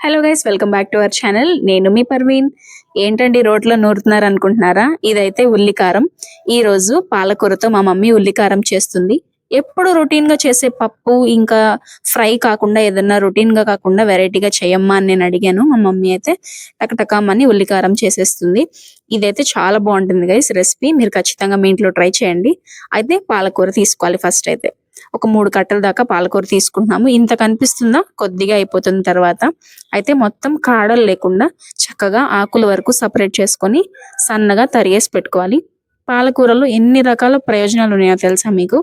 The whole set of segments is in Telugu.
Hello guys welcome back to our channel నేను మీ పర్వీన్ ఏంటండి రోట్లో నూరుతున్నారు అనుకుంటున్నారా ఇదైతే ఉల్లికారం. ఈ రోజు పాలకూరతో మా మమ్మీ ఉల్లికారం చేస్తుంది. ఎప్పుడు రొటీన్గా చేసే పప్పు ఇంకా ఫ్రై కాకుండా ఏదన్నా రొటీన్గా కాకుండా వెరైటీగా చేయమ్మా అని నేను అడిగాను. మా మమ్మీ అయితే టకటకమని ఉల్లికారం చేసేస్తుంది. ఇదైతే చాలా బాగుంటుంది గైస్ రెసిపీ మీరు ఖచ్చితంగా మీ ఇంట్లో ట్రై చేయండి. అయితే పాలకూర తీసుకోవాలి ఫస్ట్ అయితే. ఒక మూడు కట్టల దాకా పాలకూర తీసుకుంటున్నాము. ఇంత కనిపిస్తుందా? కొద్దిగా అయిపోతుంది తర్వాత. అయితే మొత్తం కాడలు లేకుండా చక్కగా ఆకుల వరకు సపరేట్ చేసుకొని సన్నగా తరిగేసి పెట్టుకోవాలి. పాలకూరలో ఎన్ని రకాల ప్రయోజనాలు ఉన్నాయో తెలుసా మీకు?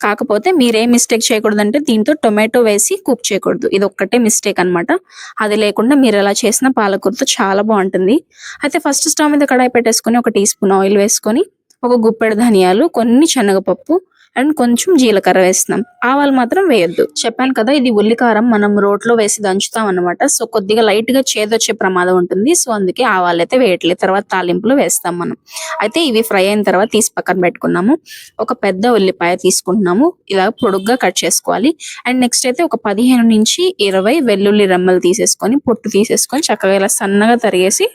కాకపోతే మీరేం మిస్టేక్ చేయకూడదంటే దీంతో టొమాటో వేసి కుక్ చేయకూడదు. ఇది ఒక్కటే మిస్టేక్ అన్నమాట. అది లేకుండా మీరు ఎలా చేసిన పాలకూరతో చాలా బాగుంటుంది. అయితే ఫస్ట్ స్టవ్ మీద కడాయి పెట్టేసుకొని ఒక టీ స్పూన్ ఆయిల్ వేసుకొని ఒక గుప్పెడు ధనియాలు కొన్ని శనగపప్పు అండ్ కొంచెం జీలకర్ర వేస్తున్నాం. ఆవాలు మాత్రం వేయొద్దు. చెప్పాను కదా ఇది ఉల్లికారం మనం రోట్లో వేసి దంచుతాం అనమాట సో కొద్దిగా లైట్గా చేదొచ్చే ప్రమాదం ఉంటుంది. సో అందుకే ఆవాలు అయితే వేయట్లేదు. తర్వాత తాలింపులు వేస్తాం మనం. అయితే ఇవి ఫ్రై అయిన తర్వాత తీసి పక్కన పెట్టుకున్నాము. ఒక పెద్ద ఉల్లిపాయ తీసుకుంటున్నాము. ఇలా పొడుగ్గా కట్ చేసుకోవాలి. అండ్ నెక్స్ట్ అయితే ఒక పదిహేను నుంచి ఇరవై వెల్లుల్లి రెమ్మలు తీసేసుకొని పొట్టు తీసేసుకొని చక్కగా ఇలా సన్నగా తరిగేసి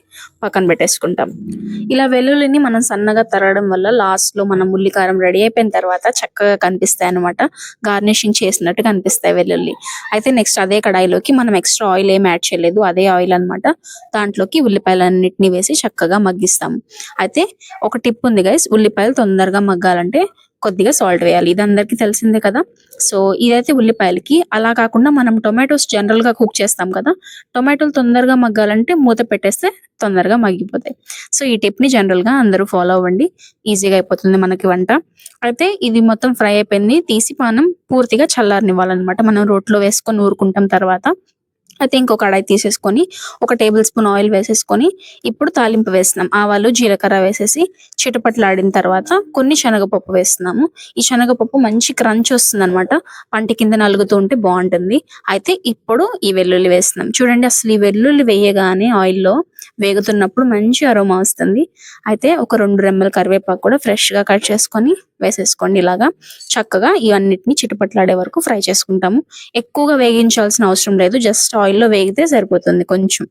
పక్కన పెట్టేసుకుంటాం. ఇలా వెల్లుల్లిని మనం సన్నగా తరగడం వల్ల లాస్ట్లో మనం ఉల్లికారం రెడీ అయిపోయిన తర్వాత చక్కగా కనిపిస్తాయి అనమాట గార్నిషింగ్ చేసినట్టు కనిపిస్తాయి వెల్లుల్లి. అయితే నెక్స్ట్ అదే కడాయిలోకి మనం ఎక్స్ట్రా ఆయిల్ ఏం యాడ్ చేయలేదు. అదే ఆయిల్ అన్నమాట. దాంట్లోకి ఉల్లిపాయలన్నిటిని వేసి చక్కగా మగ్గిస్తాము అయితే ఒక టిప్ ఉంది గైస్. ఉల్లిపాయలు తొందరగా మగ్గాలంటే కొద్దిగా సాల్ట్ వేయాలి. ఇది అందరికీ తెలిసిందే కదా? సో ఇదైతే ఉల్లిపాయలకి. అలా కాకుండా మనం టొమాటోస్ జనరల్గా కుక్ చేస్తాం కదా? టొమాటోలు తొందరగా మగ్గాలంటే మూత పెట్టేస్తే తొందరగా మగ్గిపోతాయి. సో ఈ టిప్ని జనరల్గా అందరూ ఫాలో అవ్వండి. ఈజీగా అయిపోతుంది మనకి వంట. అయితే ఇది మొత్తం ఫ్రై అయిపోయింది. తీసి మనం పూర్తిగా చల్లారనివ్వాలన్నమాట. మనం రోట్లో వేసుకొని ఊరుకుంటాం తర్వాత. అయితే ఇంకో కడాయి తీసేసుకొని ఒక టేబుల్ స్పూన్ ఆయిల్ వేసేసుకొని ఇప్పుడు తాలింపు వేస్తున్నాం. ఆవాలు జీలకర్ర వేసేసి చిటపట్లాడిన తర్వాత కొన్ని శనగపప్పు వేస్తున్నాము. ఈ శనగపప్పు మంచి క్రంచ్ వస్తుంది అనమాట పంటి కింద నలుగుతూ ఉంటే బాగుంటుంది. అయితే ఇప్పుడు ఈ వెల్లుల్లి వేస్తున్నాం. చూడండి అసలు ఈ వెల్లుల్లి వేయగానే ఆయిల్లో వేగుతున్నప్పుడు మంచి అరోమా వస్తుంది. అయితే ఒక రెండు రెమ్మల కరివేపాకు కూడా ఫ్రెష్గా కట్ చేసుకొని వేసేసుకోండి ఇలాగా. చక్కగా ఇవన్నిటిని చిటపట్లాడే వరకు ఫ్రై చేసుకుంటాము. ఎక్కువగా వేగించాల్సిన అవసరం లేదు. జస్ట్ ఆయిల్లో వేగితే సరిపోతుంది కొంచెం.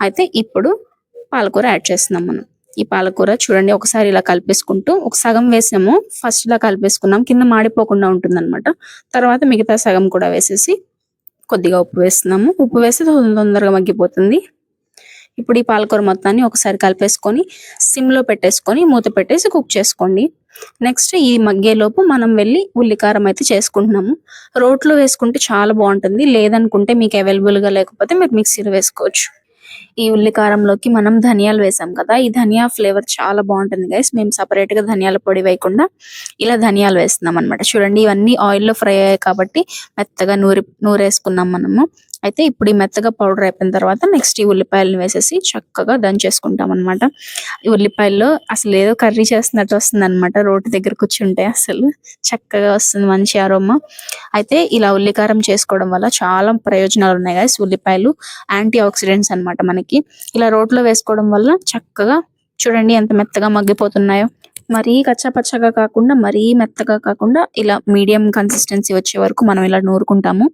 అయితే ఇప్పుడు పాలకూర యాడ్ చేస్తున్నాం మనం. ఈ పాలకూర చూడండి ఒకసారి ఇలా కలిపేసుకుంటూ ఒక సగం వేసాము. ఫస్ట్ ఇలా కలిపేసుకున్నాం. కింద మాడిపోకుండా ఉంటుంది తర్వాత మిగతా సగం కూడా వేసేసి కొద్దిగా ఉప్పు వేస్తున్నాము. ఉప్పు వేస్తే తొందరగా మగ్గిపోతుంది. ఇప్పుడు ఈ పాలకూర మొత్తాన్ని ఒకసారి కలిపేసుకొని సిమ్లో పెట్టేసుకొని మూత పెట్టేసి కుక్ చేసుకోండి. నెక్స్ట్ ఈ మగ్గేలోపు మనం వెళ్ళి ఉల్లికారం అయితే చేసుకుంటున్నాము. రోట్లో వేసుకుంటే చాలా బాగుంటుంది. లేదనుకుంటే మీకు అవైలబుల్గా లేకపోతే మీరు మిక్సీలో వేసుకోవచ్చు. ఈ ఉల్లికారంలోకి మనం ధనియాలు వేసాం కదా ఈ ధనియా ఫ్లేవర్ చాలా బాగుంటుంది గైస్. మేము సపరేట్గా ధనియాల పొడి వేయకుండా ఇలా ధనియాలు వేస్తున్నాం అన్నమాట. చూడండి ఇవన్నీ ఆయిల్లో ఫ్రై అయ్యాయి కాబట్టి మెత్తగా నూరి నూరేసుకున్నాం మనము. అయితే ఇప్పుడు ఈ మెత్తగా పౌడర్ అయిపోయిన తర్వాత నెక్స్ట్ ఈ ఉల్లిపాయలను వేసేసి చక్కగా దంచేసుకుంటాం అనమాట ఈ ఉల్లిపాయల్లో అసలు ఏదో కర్రీ చేస్తున్నట్టు వస్తుంది అనమాట రోటి దగ్గర కూర్చుంటే అసలు చక్కగా వస్తుంది మంచి అరోమా అయితే ఇలా ఉల్లికారం చేసుకోవడం వల్ల చాలా ప్రయోజనాలు ఉన్నాయి guys. ఉల్లిపాయలు యాంటీ ఆక్సిడెంట్స్ అన్నమాట మనకి. ఇలా రోట్లో వేసుకోవడం వల్ల చక్కగా చూడండి ఎంత మెత్తగా మగ్గిపోతున్నాయో. మరీ కచ్చపచ్చగా కాకుండా మరీ మెత్తగా కాకుండా ఇలా మీడియం కన్సిస్టెన్సీ వచ్చే వరకు మనం ఇలా నూరుకుంటాము.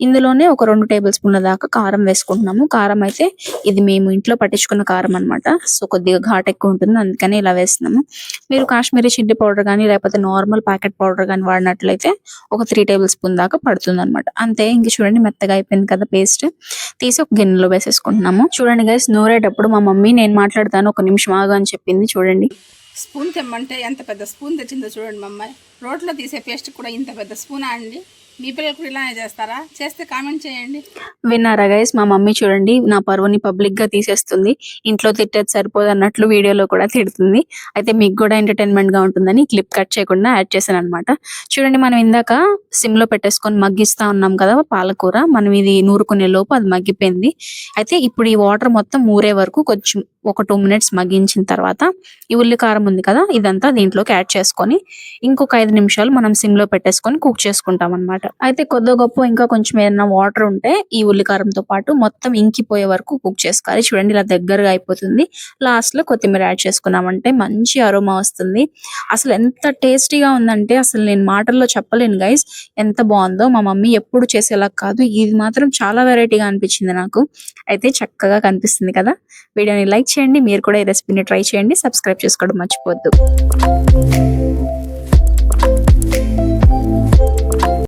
ఇందులోనే ఒక రెండు టేబుల్ స్పూన్ల దాకా కారం వేసుకుంటున్నాము. కారం అయితే ఇది మేము ఇంట్లో పట్టించుకున్న కారం అన్నమాట. సో కొద్దిగా ఘాట్ ఎక్కువ ఉంటుంది. అందుకని ఇలా వేస్తున్నాము. మీరు కాశ్మీరీ చిల్లీ పౌడర్ కానీ లేకపోతే నార్మల్ ప్యాకెట్ పౌడర్ కానీ వాడినట్లయితే ఒక త్రీ టేబుల్ స్పూన్ దాకా పడుతుంది అనమాట అంతే ఇంక చూడండి మెత్తగా అయిపోయింది కదా పేస్ట్. తీసి ఒక గిన్నెలో వేసేసుకుంటున్నాము. చూడండి గైస్ నూరేటప్పుడు మా మమ్మీ నేను మాట్లాడతాను. ఒక నిమిషం ఆగు అని చెప్పింది. చూడండి. స్పూన్ తెమ్మంటే ఎంత పెద్ద స్పూన్ తెచ్చిందో చూడండి మా అమ్మాయి. రోట్లో తీసే పేస్ట్ కూడా ఇంత పెద్ద స్పూనా అండి? మీ పిల్లలు కూడా ఇలానే చేస్తారా? చేస్తే కామెంట్ చేయండి. విన్నారా గైస్ మా మమ్మీ చూడండి నా పరువుని పబ్లిక్గా తీసేస్తుంది. ఇంట్లో తిట్టేది సరిపోదు అన్నట్లు వీడియోలో కూడా తిడుతుంది. అయితే మీకు కూడా ఎంటర్టైన్మెంట్గా ఉంటుందని క్లిప్ కట్ చేయకుండా యాడ్ చేశాను అనమాట చూడండి మనం ఇందాక సిమ్లో పెట్టేసుకొని మగ్గిస్తా ఉన్నాం కదా పాలకూర. మనం ఇది నూరుకునే లోపు అది మగ్గిపోయింది. అయితే ఇప్పుడు ఈ వాటర్ మొత్తం ఊరే వరకు కొంచెం ఒక టూ మినిట్స్ మగ్గించిన తర్వాత ఈ ఉల్లి కారం ఉంది కదా ఇదంతా దీంట్లోకి యాడ్ చేసుకొని ఇంకొక ఐదు నిమిషాలు మనం సిమ్లో పెట్టేసుకొని కుక్ చేసుకుంటాం అనమాట అయితే కొద్ది గొప్ప ఇంకా కొంచెం ఏదైనా వాటర్ ఉంటే ఈ ఉల్లికారంతో పాటు మొత్తం ఇంకిపోయే వరకు కుక్ చేసుకోవాలి. చూడండి ఇలా దగ్గరగా అయిపోతుంది. లాస్ట్లో కొత్తిమీర యాడ్ చేసుకున్నామంటే మంచి అరోమా వస్తుంది. అసలు ఎంత టేస్టీగా ఉందంటే అసలు నేను మాటల్లో చెప్పలేను గైస్ ఎంత బాగుందో మా మమ్మీ ఎప్పుడు చేసేలా కాదు. ఇది మాత్రం చాలా వెరైటీగా అనిపించింది నాకు. అయితే చక్కగా కనిపిస్తుంది కదా. వీడియోని లైక్ చేయండి. మీరు కూడా ఈ రెసిపీని ట్రై చేయండి. సబ్స్క్రైబ్ చేసుకోవడం మర్చిపోద్దు